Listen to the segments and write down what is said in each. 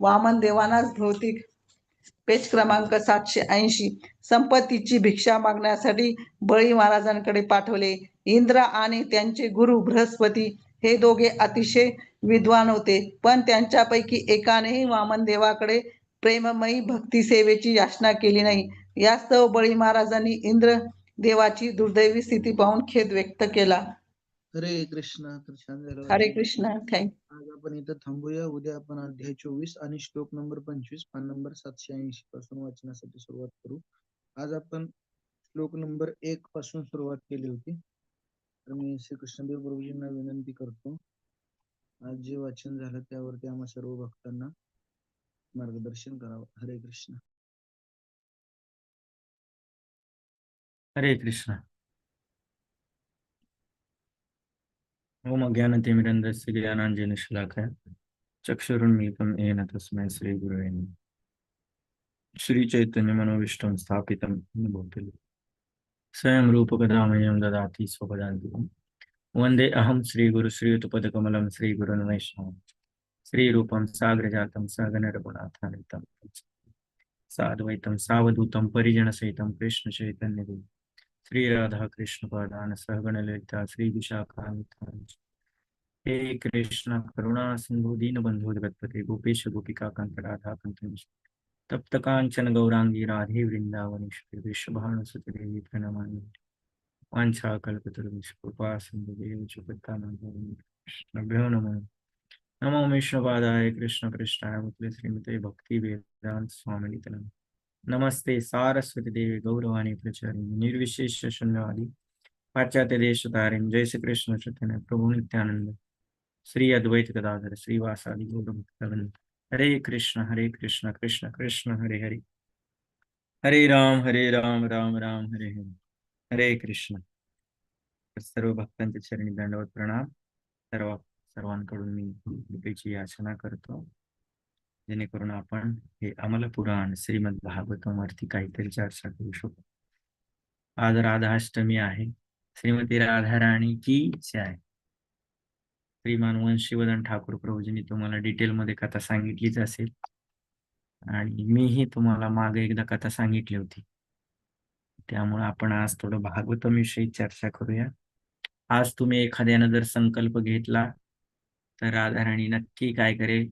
वामन देवानाच भौतिक पेज क्रमांक सातशे ऐंशी. संपत्तीची भिक्षा मागण्यासाठी बळी महाराजांकडे पाठवले. इंद्र आणि त्यांचे गुरु बृहस्पती हे दोघे अतिशय विद्वान होते. पण त्यांच्यापैकी एकानेही वामन देवाकडे प्रेममयी भक्ती सेवेची याचना केली नाही. यास्तव बळी महाराजांनी इंद्र देवाची दुर्दैवी स्थिती पाहून खेद व्यक्त केला. हरे कृष्ण तर छान झालं हरे कृष्ण आज आपण इथं थांबूया. उद्या आपण अध्याय चोवीस आणि श्लोक नंबर पंचवीस पान नंबर सातशे ऐंशी पासून वाचनासाठी सुरुवात करू. आज आपण श्लोक नंबर एक पासून सुरुवात केली होती. तर मी श्री कृष्णदेव प्रभूजींना विनंती करतो आज जे वाचन झालं त्यावरती आम्हा सर्व भक्तांना मार्गदर्शन करावं. हरे कृष्ण. हरे कृष्ण. ओम अज्ञानतिमिरन्दस्य ज्ञानाञ्जनशलाकया चक्षुरुन्मीलितं येन तस्मै श्रीगुरवे श्रीचैतन्यमनोविष्टं स्थापितं स्वयं रूपकदामयं ददाति स्वपदान्तिकं। वन्दे अहं श्रीगुरु श्रीयुतपदकमलं श्रीगुरुन् वैष्णवं श्रीरूपं साग्रजातं सगनरगुणाथानितं साद्वैतं सावधूतं परिजनसहितं कृष्णचैतन्यदेवं। श्री राधा कृष्ण पादान सहगण ललिता श्री विशाखान्वितान् हे कृष्ण करुणा सिंधु दीन बंधु जगतपते गोपेश गोपिका कंत राधा कंत तप्त कांचन गौरांगी राधे वृंदावनेश्वरी वृषभानुसुत देवी प्रणमानी वांछा कल्पतरुष कृपा सिंधु देव कृष्णभ्यो नमः। नमो विष्णुपादाय कृष्ण कृष्णाय मुतले श्रीमते भक्ति वेदांत स्वामी नमस्ते सारस्वती देवी गौरवाणी प्रचारी निर्विशेष शून्यवादी पाश्चात्य देश तारिणी जय श्री कृष्ण चैतन्य प्रभु नित्यानंद श्री अद्वैत गदाधर श्रीवासादि गौर हरे कृष्ण हरे कृष्ण कृष्ण कृष्ण हरे हरे हरे राम हरे राम राम राम हरे हरे हरे कृष्ण सर्व भक्तांच्या चरणी दंडवत प्रणाम सर्व सर्वांकडून मी कृपेची याचना करतो जेणेकरून आपण हे अमल पुराण श्रीमद भागवतम वरती काहीतरी चर्चा करू शकतो आज राधाष्टमी आहे. श्रीमती राधा राणी की आहे श्रीमान वंशीवदन ठाकूर प्रभूजींनी तुम्हाला डिटेलमध्ये कथा सांगितलीच असेल. आणि मीही तुम्हाला मागे एकदा कथा सांगितली होती. त्यामुळे आपण आज थोडं भागवतम विषयी चर्चा करूया. आज तुम्ही एखाद्यानं जर संकल्प घेतला तर राधा राणी नक्की काय करेल?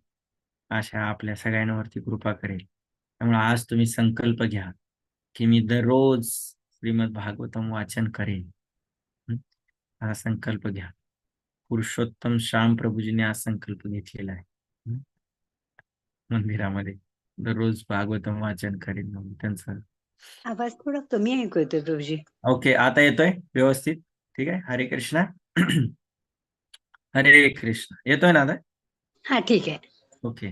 अशा आपल्या सगळ्यांवरती कृपा करेल. त्यामुळे आज तुम्ही संकल्प घ्या की मी दररोज श्रीमद भागवतम वाचन करेन. हा? संकल्प घ्या. पुरुषोत्तम श्याम प्रभूजीने हा संकल्प घेतलेला आहे. मंदिरामध्ये दररोज भागवतम वाचन करेन म्हणून त्यांचं. आवाज थोडा कमी ऐकू येतोय प्रभूजी. ओके आता येतोय? व्यवस्थित? ठीक आहे? हरे कृष्ण. हरे कृष्ण. येतोय ना आता? हा ठीक आहे. ओके.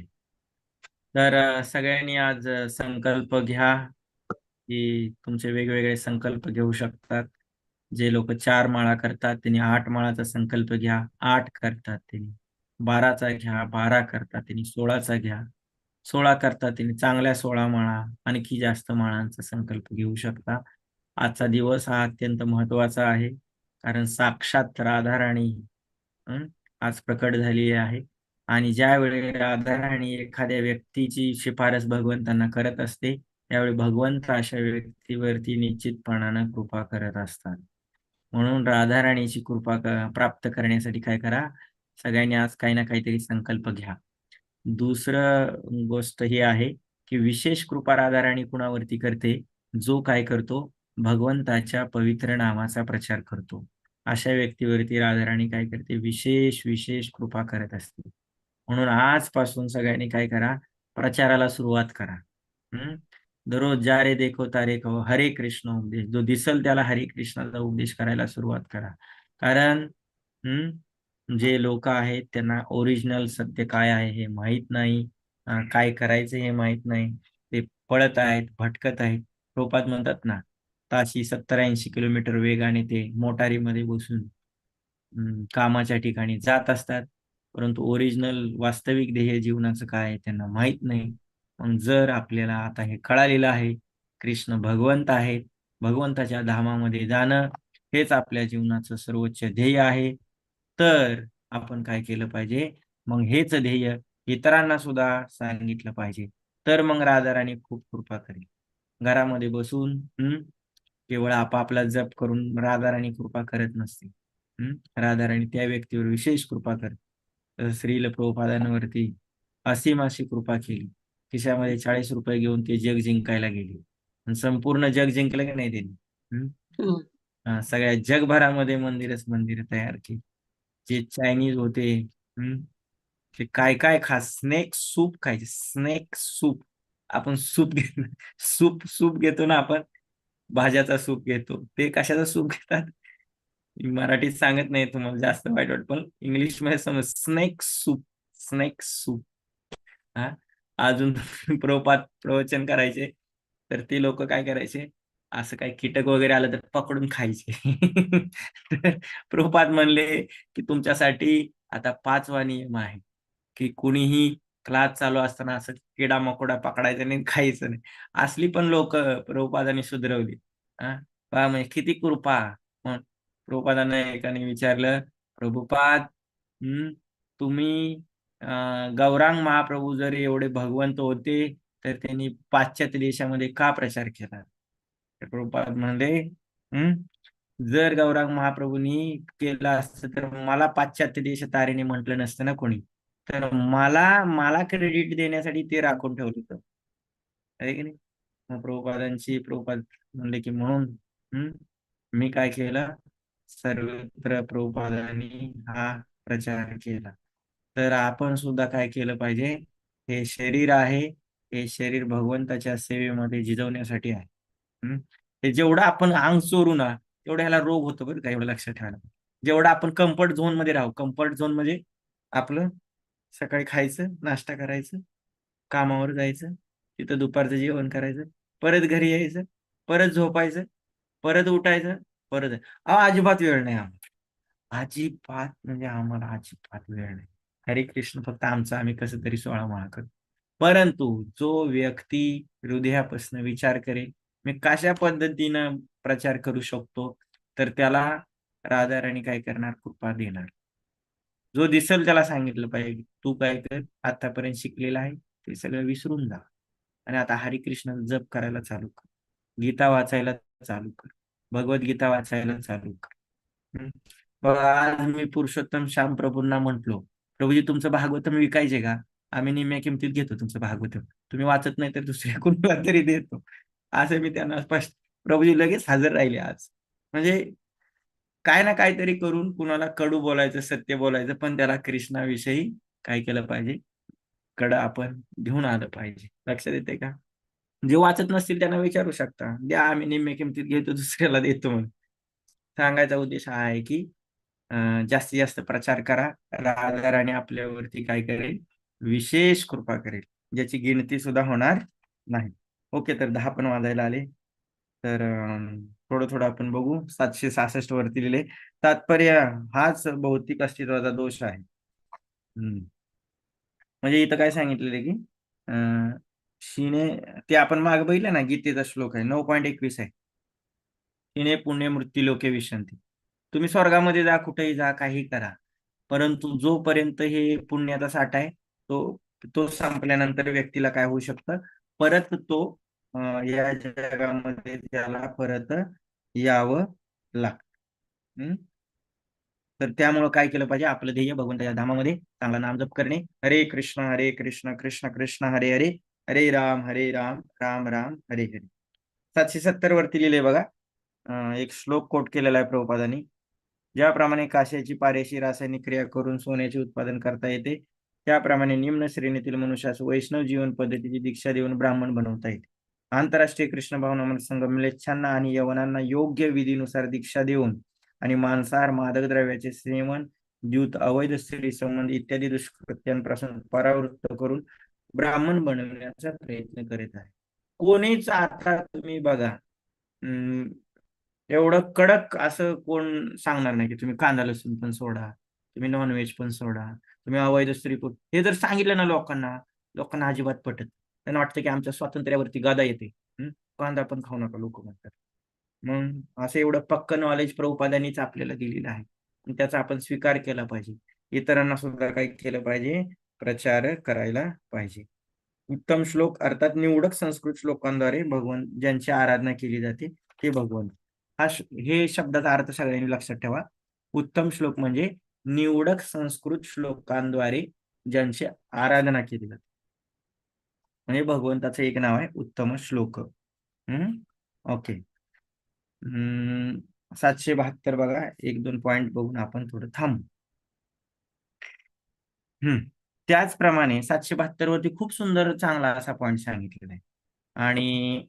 तर सगळ्यांनी आज संकल्प घ्या की तुमचे वेगवेगळे संकल्प घेऊ शकतात. जे लोक चार माळा करतात त्यांनी आठ माळाचा संकल्प घ्या. आठ करतात त्यांनी. बाराचा घ्या बारा करतात त्यांनी. सोळाचा घ्या. सोळा करतात त्यांनी. चांगल्या सोळा माळा आणखी जास्त माळांचा संकल्प घेऊ शकता. आजचा दिवस हा अत्यंत महत्त्वाचा आहे. कारण साक्षात राधाराणी आज प्रकट झालेली आहे. आणि ज्यावेळी आधाराने एखाद्या व्यक्तीची शिफारस भगवंतांना करत असते त्यावेळी भगवंत अशा व्यक्तीवरती निश्चितपणानं कृपा करत असतात. म्हणून राधाराणीची कृपा प्राप्त करण्यासाठी काय करा सगळ्यांनी आज काही ना काहीतरी संकल्प घ्या. दुसरं गोष्ट ही आहे की विशेष कृपा राधाराणी कुणावरती करते जो काय करतो भगवंताच्या पवित्र नामाचा प्रचार करतो. अशा व्यक्तीवरती राधाराणी काय करते विशेष विशेष कृपा करत असते. म्हणून आजपासून सगळ्यांनी काय करा? प्रचाराला सुरुवात करा. हम्म? दररोज जा रे देखो तारे कहो हरे कृष्ण उपदेश. जो दिसल त्याला हरे कृष्णाचा उपदेश करायला सुरुवात करा. कारण हम्म? जे लोक आहेत त्यांना ओरिजिनल सत्य काय आहे हे माहीत नाही. काय करायचं हे माहीत नाही. ते पळत आहेत भटकत आहेत. रोपात म्हणतात ना ताशी सत्तर ऐंशी किलोमीटर वेगाने ते मोटारीमध्ये बसून कामाच्या ठिकाणी जात असतात. परंतु ओरिजिनल वास्तविक ध्येय जीवनाचं काय आहे त्यांना माहीत नाही. मग जर आपल्याला आता हे कळालेलं आहे कृष्ण भगवंत आहेत भगवंताच्या धामामध्ये जाणं हेच आपल्या जीवनाचं सर्वोच्च ध्येय आहे. तर आपण काय केलं पाहिजे? मग हेच ध्येय इतरांना सुद्धा सांगितलं पाहिजे. तर मग राधाराणी खूप कृपा करेल. घरामध्ये बसून हम्म केवळ आपापला जप करून राधाराणी कृपा करत नसते हम्म राधाराणी त्या व्यक्तीवर विशेष कृपा करते श्रील प्रभुपादांवरती असीम अशी कृपा केली. खिशामध्ये चाळीस रुपये घेऊन ते जग जिंकायला गेली. संपूर्ण जग जिंकलं की नाही त्यांनी? सगळ्या जगभरामध्ये मंदिरच मंदिर तयार केली. जे चायनीज होते ते काय काय खा स्नेक सूप खायचे. Snake soup. आपण सूप घेतो सूप सूप घेतो ना आपण? भाज्याचा सूप घेतो. ते कशाचा सूप घेतात? मराठीत सांगत नाही तुम्हाला जास्त वाईट वाट पण इंग्लिशमध्ये समज स्नेक सूप स्नेक सूप. हा? अजून प्रोपात प्रवचन करायचे. तर ते लोक काय करायचे? असं काही कीटक वगैरे आलं तर पकडून खायचे. प्रोपात म्हणले की तुमच्यासाठी आता पाचवा नियम आहे की कुणीही क्लास चालू असताना असं किडा मकोडा पकडायचा नाही खायचं नाही. असली पण लोक प्रभुपादांनी सुधरवली. हा? पहा म्हणजे किती कृपा. मग प्रभुपादांना एकाने विचारलं प्रभुपाद हम्म तुम्ही गौरांग महाप्रभू जर एवढे भगवंत होते तर त्यांनी पाश्चात्य देशामध्ये का प्रचार केला? प्रभुपाद म्हणले हम्म जर गौरांग महाप्रभूंनी केलं असतं तर मला पाश्चात्य देश तारेने म्हटलं नसतं ना कोणी? तर मला मला क्रेडिट देण्यासाठी ते राखून ठेवलं होतं. आहे की नाही? प्रभुपादांची प्रभुपाद म्हणले की म्हणून हम्म मी काय केलं? सर्वत्र प्रभुपादांनी हा प्रचार केला. तर आपण सुद्धा काय केलं पाहिजे? हे शरीर आहे हे शरीर भगवंताच्या सेवेमध्ये झिजवण्यासाठी आहे. हे जेवढं आपण अंग चोरू ना तेवढा ह्याला रोग होतो बरं का एवढं लक्षात ठेवायला जेवढं आपण कम्फर्ट झोनमध्ये राहू कम्फर्ट झोन म्हणजे आपलं सकाळी खायचं नाश्ता करायचं कामावर जायचं तिथं दुपारचं जेवण करायचं परत घरी यायचं परत झोपायचं परत उठायचं परत अहो अजिबात वेळ नाही आम्हाला. अजिबात म्हणजे आम्हाला अजिबात वेळ नाही. हरे कृष्ण फक्त आमचा आम्ही कसं तरी सोळा माळा करतो परंतु जो व्यक्ती हृदयापासून विचार करेल मी कशा पद्धतीनं प्रचार करू शकतो तर त्याला राधाराणी काय करणार? कृपा देणार. जो दिसेल त्याला सांगितलं पाहिजे तू काय कर आतापर्यंत शिकलेला आहे ते सगळं विसरून जा. आणि आता हरिकृष्ण जप करायला चालू कर. गीता वाचायला चालू कर. भगवद्गीता वाचायला चालू. कर आज मी पुरुषोत्तम श्याम प्रभूंना म्हंटलो प्रभूजी तुमचं भागवतम विकायचे का? आम्ही निम्म्या किमतीत घेतो तुमचं भागवतम. तुम्ही वाचत नाही तर दुसऱ्या कुणाला तरी देतो. असं मी त्यांना स्पष्ट प्रभूजी लगेच हजर राहिले आज. म्हणजे काय ना काहीतरी करून कुणाला कडू बोलायचं सत्य बोलायचं पण त्याला कृष्णाविषयी काय केलं पाहिजे? कडं आपण घेऊन आलं पाहिजे. लक्षात येते का? जे वाचत नसतील त्यांना विचारू शकता. द्या आम्ही निम्म्या किमतीत घेतो दुसऱ्याला देतो म्हणून. सांगायचा उद्देश हा आहे की जास्तीत जास्त प्रचार करा. राधाराणी आपल्यावरती काय करेल? विशेष कृपा करेल. ज्याची गिनती सुद्धा होणार नाही. ओके तर दहा पण वाजायला आले. तर थोडं थोडं आपण बघू. सातशे सहासष्ट वरती लिहिले. तात्पर्य हाच भौतिक अस्तित्वाचा दोष आहे. हम्म. म्हणजे इथं काय सांगितलेलं आहे की शिणे शिने ते आपण माग बघितलं ना गीतेचा श्लोक आहे नऊ पॉईंट एकवीस आहे. शिणे पुण्य मृत्यू लोके विश्रांती. तुम्ही स्वर्गामध्ये जा कुठेही जा काही करा. परंतु जोपर्यंत हे पुण्याचा साठा आहे तो तो संपल्यानंतर व्यक्तीला काय होऊ शकतं? परत तो या जगामध्ये त्याला परत यावं लागतं. तर त्यामुळं काय केलं पाहिजे? आपलं ध्येय भगवंताच्या धामामध्ये चांगला नामजप करणे. हरे कृष्ण हरे कृष्ण कृष्ण कृष्ण हरे हरे. हरे राम हरे राम राम राम हरे हरे. सातशे सत्तर वरती लिहिले बघा. अं, एक श्लोक कोट केलेला आहे प्रभुपादांनी. ज्याप्रमाणे काश्याची पारेशी रासायनिक क्रिया करून सोन्याचे उत्पादन करता येते त्याप्रमाणे निम्न श्रेणीतील मनुष्यास वैष्णव जीवन पद्धतीची दीक्षा देऊन ब्राह्मण बनवता येते. आंतरराष्ट्रीय कृष्ण भावना संघ मिलेच्छांना आणि यवनांना योग्य विधीनुसार दीक्षा देऊन आणि मांसाहार मादक द्रव्याचे सेवन द्यूत अवैध स्त्री संबंध इत्यादी दुष्कृत्यांपासून परावृत्त करून ब्राह्मण बनवण्याचा प्रयत्न करीत आहे. कोणीच आता तुम्ही बघा एवढं कडक असं कोण सांगणार नाही की तुम्ही कांदा लसूण पण सोडा तुम्ही नॉनव्हेज पण सोडा तुम्ही अवैध स्त्री पण हे जर सांगितलं ना लोकांना लोकांना अजिबात पटत त्यांना वाटतं की आमच्या स्वातंत्र्यावरती गादा येते. कांदा पण खाऊ नका लोक म्हणतात. मग असं एवढं पक्क नॉलेज प्रभुपादांनीच आपल्याला दिलेलं आहे. त्याचा आपण स्वीकार केला पाहिजे. इतरांना सुद्धा काही केलं पाहिजे. प्रचार करायला पाहिजे. उत्तम श्लोक अर्थात निवडक संस्कृत श्लोकांद्वारे भगवंत ज्यांची आराधना केली जाते ते भगवंत हा हे शब्दाचा अर्थ सगळ्यांनी लक्षात ठेवा. उत्तम श्लोक म्हणजे निवडक संस्कृत श्लोकांद्वारे ज्यांची आराधना केली जाते. म्हणजे भगवंताचं एक नाव आहे उत्तम श्लोक. हम्म? ओके. हम्म सातशे बहात्तर बघा. एक दोन पॉइंट बघून आपण थोडं थांबू. हम्म. त्याचप्रमाणे सातशे बहात्तर वरती खूप सुंदर चांगला असा पॉइंट सांगितलेला आहे. आणि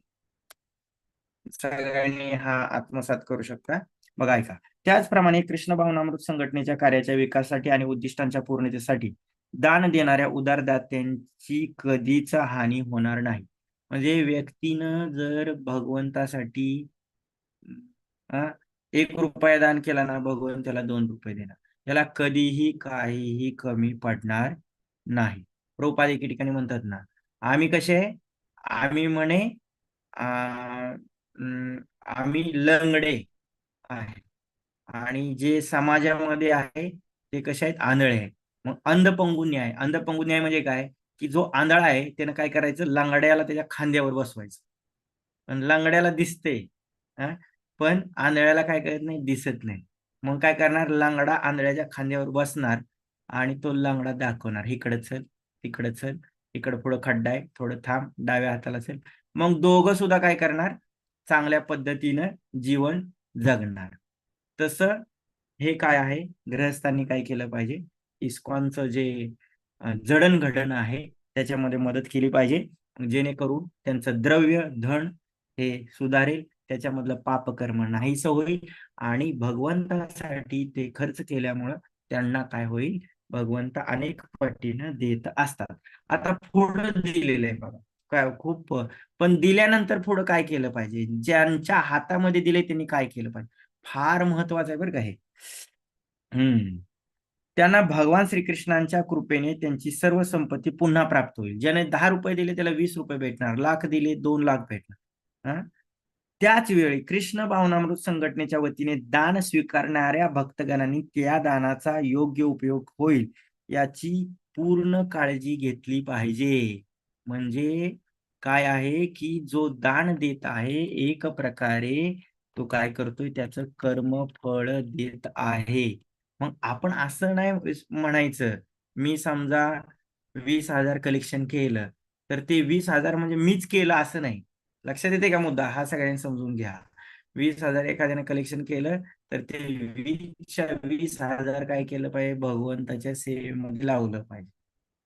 सगळ्यांनी हा आत्मसात करू शकता. बघा ऐका. त्याचप्रमाणे कृष्ण भावनामृत संघटनेच्या कार्याच्या विकासासाठी आणि उद्दिष्टांच्या पूर्णतेसाठी दान देणाऱ्या उदारदात्यांची कधीच हानी होणार नाही. म्हणजे व्यक्तीनं जर भगवंतासाठी एक रुपया दान केला ना भगवंत त्याला दोन रुपये देणार. त्याला कधीही काहीही कमी पडणार नाही. प्रभुपाद एके ठिकाणी म्हणतात ना आम्ही कसे आम्ही म्हणे अं, आम्ही लंगडे आहे. आणि जे समाजामध्ये आहे ते कसे आहेत? आंधळे आहेत. मग अंधपंगू न्याय अंधपंगू न्याय म्हणजे काय? की जो आंधळा आहे त्यानं काय करायचं? लांगड्याला त्याच्या खांद्यावर बसवायचं. पण लांगड्याला दिसते पण आंधळ्याला काय करत नाही? दिसत नाही. मग काय करणार? लांगडा आंधळ्याच्या खांद्यावर बसणार. आणि तो लंगडा दाखवणार. इकडे चल तिकडे चल इकडं पुढं खड्डा आहे थोडं थांब डाव्या हाताला चल. मग दोघं सुद्धा काय करणार? चांगल्या पद्धतीनं जीवन जगणार. तसं हे काय आहे? गृहस्थांनी काय केलं पाहिजे? इस्कॉनचं जे जडणघडण आहे त्याच्यामध्ये मदत केली पाहिजे. जेणेकरून त्यांचं द्रव्य धन हे सुधारेल. त्याच्यामधलं पापकर्म नाहीसं होईल. आणि भगवंतासाठी ते खर्च केल्यामुळं त्यांना काय होईल? भगवंत अनेक पटीनं देत असतात. आता पुढं दिलेलं आहे बघा. काय खूप पण दिल्यानंतर पुढं काय केलं पाहिजे? ज्यांच्या हातामध्ये दिले त्यांनी काय केलं पाहिजे? फार महत्वाचं आहे बरं का हे. हम्म. त्यांना भगवान श्रीकृष्णांच्या कृपेने त्यांची सर्व संपत्ती पुन्हा प्राप्त होईल. ज्याने दहा रुपये दिले त्याला वीस रुपये भेटणार. लाख दिले दोन लाख भेटणार. हा? त्याच वेळी कृष्ण भावनामृत संघटनेच्या वतीने दान स्वीकारणाऱ्या भक्तगणांनी त्या दानाचा योग्य उपयोग होईल याची पूर्ण काळजी घेतली पाहिजे. म्हणजे काय आहे की जो दान देत आहे एक प्रकारे तो काय करतोय त्याचं कर्म फळ देत आहे. मग आपण असं नाही म्हणायचं मी समजा वीस हजार कलेक्शन केलं तर ते वीस हजार म्हणजे मीच केलं असं नाही. लक्षात येते का? मुद्दा हा सगळ्यांनी समजून घ्या. वीस हजार एखाद्याने कलेक्शन केलं तर ते वीसच्या वीस हजार काय केलं पाहिजे? भगवंताच्या सेवेमध्ये लावलं पाहिजे.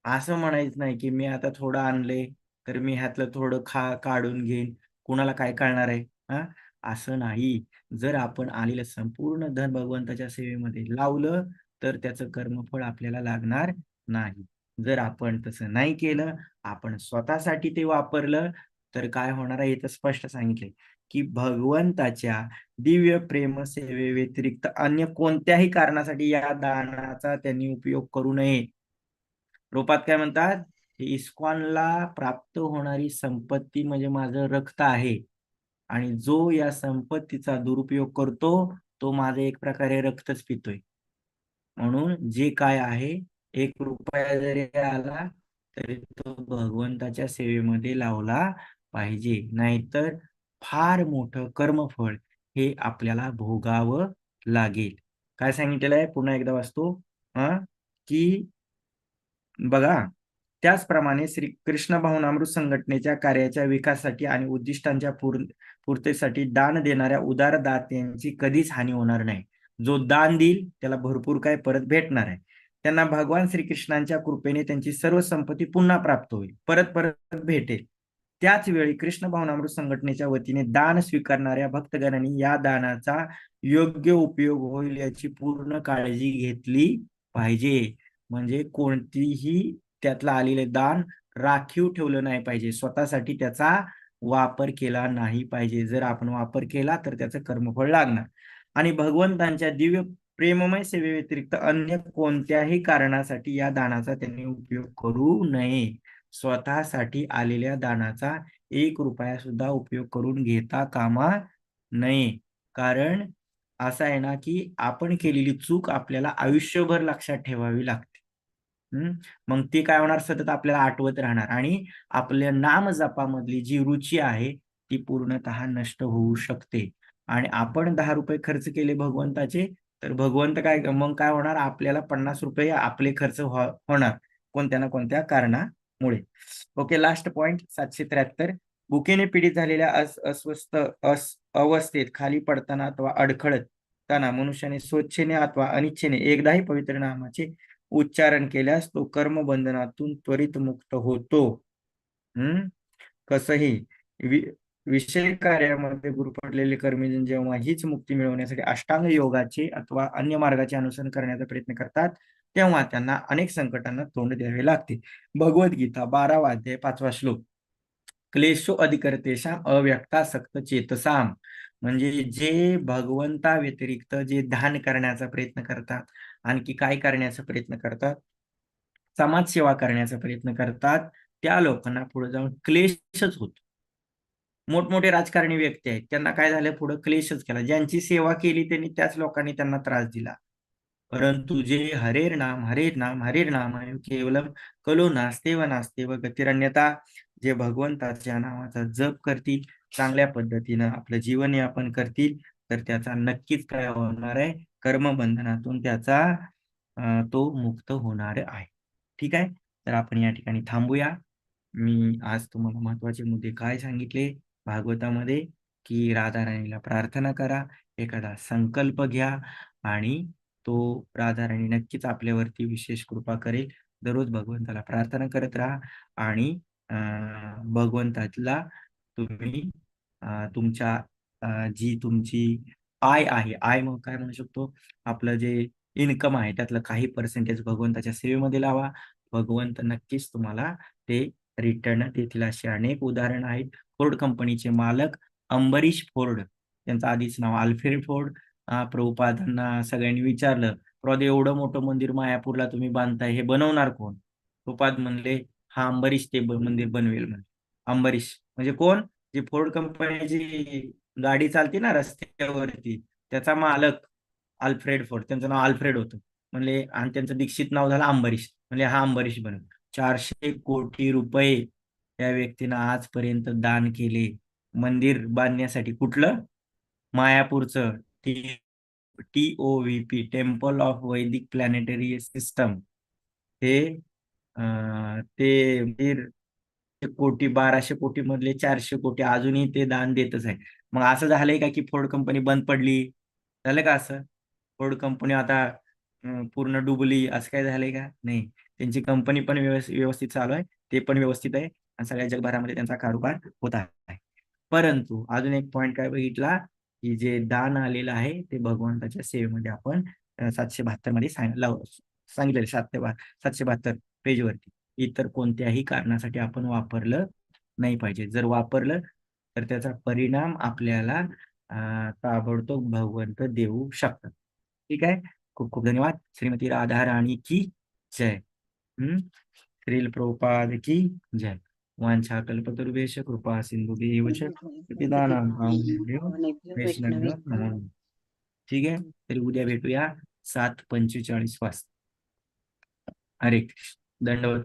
असं म्हणायचं नाही की मी आता थोडं आणले तर मी ह्यातलं थोडं खा काढून घेईन. कुणाला काय कळणार आहे? हा? असं नाही. जर आपण आलेलं संपूर्ण धन भगवंताच्या सेवेमध्ये लावलं तर त्याचं कर्मफळ आपल्याला लागणार नाही. जर आपण तसं नाही केलं आपण स्वतःसाठी ते वापरलं तर काय होणार आहे हे तर स्पष्ट सांगितले की भगवंताच्या दिव्य प्रेम सेवे व्यतिरिक्त अन्य कोणत्याही कारणासाठी या दानाचा त्यांनी उपयोग करू नये. रूपात काय म्हणतात? इस्कॉनला प्राप्त होणारी संपत्ती म्हणजे माझं रक्त आहे. आणि जो या संपत्तीचा दुरुपयोग करतो तो माझे एक प्रकारे रक्तच पितोय. म्हणून जे काय आहे एक रुपया जरी आला तरी तो भगवंताच्या सेवेमध्ये लावला पाहिजे. नाहीतर फार मोठं कर्मफळ हे आपल्याला भोगावं लागेल. काय सांगितलेलं आहे पुन्हा एकदा वाचतो. हा की बघा त्याचप्रमाणे श्री कृष्ण भावनामृत संघटनेच्या कार्याच्या विकासासाठी आणि उद्दिष्टांच्या पूर्ण पूर्तीसाठी दान देणाऱ्या उदारदात्यांची कधीच हानी होणार नाही. जो दान देईल त्याला भरपूर काय परत भेटणार आहे. त्यांना भगवान श्रीकृष्णांच्या कृपेने त्यांची सर्व संपत्ती पुन्हा प्राप्त होईल. परत परत भेटेल. त्याच वेळी कृष्ण भावनामृत संघटनेच्या वतीने दान स्वीकारणाऱ्या भक्तगणांनी या दानाचा योग्य उपयोग होईल याची पूर्ण काळजी घेतली पाहिजे. म्हणजे कोणतीही त्यातलं आलेले दान राखीव ठेवलं नाही पाहिजे. स्वतःसाठी त्याचा वापर केला नाही पाहिजे. जर आपण वापर केला तर त्याचं कर्मफळ लागणार. आणि भगवंतांच्या दिव्य प्रेममय सेवेव्यतिरिक्त अन्य कोणत्याही कारणासाठी या दानाचा त्यांनी उपयोग करू नये. स्वतःसाठी आलेल्या दानाचा एक रुपया सुद्धा उपयोग करून घेता कामा नये. कारण असं आहे ना की आपण केलेली चूक आपल्याला आयुष्यभर लक्षात ठेवावी लागते. हम्म? मग ती काय होणार? सतत आपल्याला आठवत राहणार आणि आपल्या नाम जपामधली जी रुची आहे ती पूर्णतः नष्ट होऊ शकते. आणि आपण दहा रुपये खर्च केले भगवंताचे तर भगवंत काय मग काय होणार? आपल्याला पन्नास रुपये आपले खर्च हो- होणार. कोणत्या ना कोणत्या मुळे. ओके लास्ट पॉइंट सातशे त्र्याहत्तर. भुकेने पीडित झालेल्या अस अस्वस्थ अस अवस्थेत खाली पडताना अथवा अडखळताना मनुष्याने स्वच्छेने अथवा अनिच्छेने एकदाही पवित्र नामाचे उच्चारण केल्यास तो कर्मबंधनातून त्वरित मुक्त होतो. हम्म? कसंही? वि विषय कार्यामध्ये गुरुपडलेले कर्मीजन जेव्हा हीच मुक्ती मिळवण्यासाठी अष्टांग योगाचे अथवा अन्य मार्गाचे अनुसरण करण्याचा प्रयत्न करतात तेव्हा त्यांना अनेक संकटांना तोंड द्यावे लागते. भगवद्गीता बारावा अध्याय पाचवा श्लोक. क्लेशो अधिकर्तेशाम अव्यक्तासक्त चेतसाम म्हणजे जे भगवंता व्यतिरिक्त जे ध्यान करण्याचा प्रयत्न करतात आणखी काय करण्याचा प्रयत्न करतात? समाजसेवा करण्याचा प्रयत्न करतात. त्या लोकांना पुढे जाऊन क्लेशच होतो. मोठमोठे राजकारणी व्यक्ती आहेत. त्यांना काय झालं? पुढे क्लेशच केला. ज्यांची सेवा केली त्यांनी त्याच लोकांनी त्यांना त्रास दिला. परंतु जे हरेर नाम हरेर नाम हरेर नाम केवलम कलो नाचते व नास्ते व गतिरण्यता जे भगवंताच्या नावाचा जप करतील चांगल्या पद्धतीनं आपलं जीवन यापन करतील तर त्याचा नक्कीच काय होणार आहे? कर्मबंधनातून त्याचा तो मुक्त होणार आहे. ठीक आहे? तर आपण या ठिकाणी थांबूया. मी आज तुम्हाला महत्त्वाचे मुद्दे काय सांगितले? भागवतामध्ये की राधाराणीला प्रार्थना करा एखादा संकल्प घ्या आणि तो राधाराणी नक्कीच आपल्यावरती विशेष कृपा करेल. दररोज भगवंताला प्रार्थना करत राहा आणि भगवंताला तुम्ही तुमच्या जी तुमची आय आहे आय मग काय म्हणू शकतो? आपलं जे इन्कम आहे त्यातलं काही पर्सेंटेज भगवंताच्या सेवेमध्ये लावा. भगवंत नक्कीच तुम्हाला ते रिटर्न देतील अशी अनेक उदाहरणं आहेत. फोर्ड कंपनीचे मालक अंबरीश फोर्ड त्यांचं आधीच नाव आल्फ्रेड फोर्ड प्रभुपादांना सगळ्यांनी विचारलं प्रभु एवढं मोठं मंदिर मायापूरला तुम्ही बांधताय हे बनवणार कोण? प्रभुपाद म्हणले हा अंबरीश ते मंदिर बनवेल म्हणजे अंबरीश म्हणजे कोण? जी फोर्ड कंपनीची गाडी चालते ना रस्त्यावरती त्याचा मालक अल्फ्रेड फोर्ड त्यांचं नाव अल्फ्रेड होतं. म्हणले आणि त्यांचं दीक्षित नाव झालं अंबरीश. म्हणजे हा अंबरीश बनव. चारशे कोटी रुपये त्या व्यक्तीनं आजपर्यंत दान केले. मंदिर बांधण्यासाठी कुठलं? मायापूरचं. T O V P temple of Vedic planetary system हे ते कोटी बाराशे कोटी मधले चारशे कोटी अजूनही ते दान देतच आहे. मग असं झालंय का की फोर्ड कंपनी बंद पडली? झालं का असं? फोर्ड कंपनी आता पूर्ण डुबली असं काय झालंय का? नाही. त्यांची कंपनी पण व्यवस्थित चालू आहे. ते पण व्यवस्थित आहे. आणि सगळ्या जगभरामध्ये त्यांचा कारोबार होत आहे. परंतु अजून एक पॉइंट काय बघितला? की जे दान आलेलं आहे ते भगवंताच्या सेवेमध्ये आपण सातशे बहात्तरमध्ये सांग- सांगितलेलं सातशे सातशे बहात्तर पेजवरती. इतर कोणत्याही कारणासाठी आपण वापरलं नाही पाहिजे. जर वापरलं तर त्याचा परिणाम आपल्याला ताबडतोब भगवंत देऊ शकतात. ठीक आहे? खूप खूप धन्यवाद. श्रीमती राधा राणी की जय. हम्म श्रील प्रोपाद की जय. वांछा कल्पतरुभेश कृपा सिंधु च प्रतिदानं भावनेभ्यो वैष्णव्यो नमो. नमः. ठीक आहे तरी उद्या भेटूया सात पंचेचाळीस वाजता. कृष्ण. दंडवत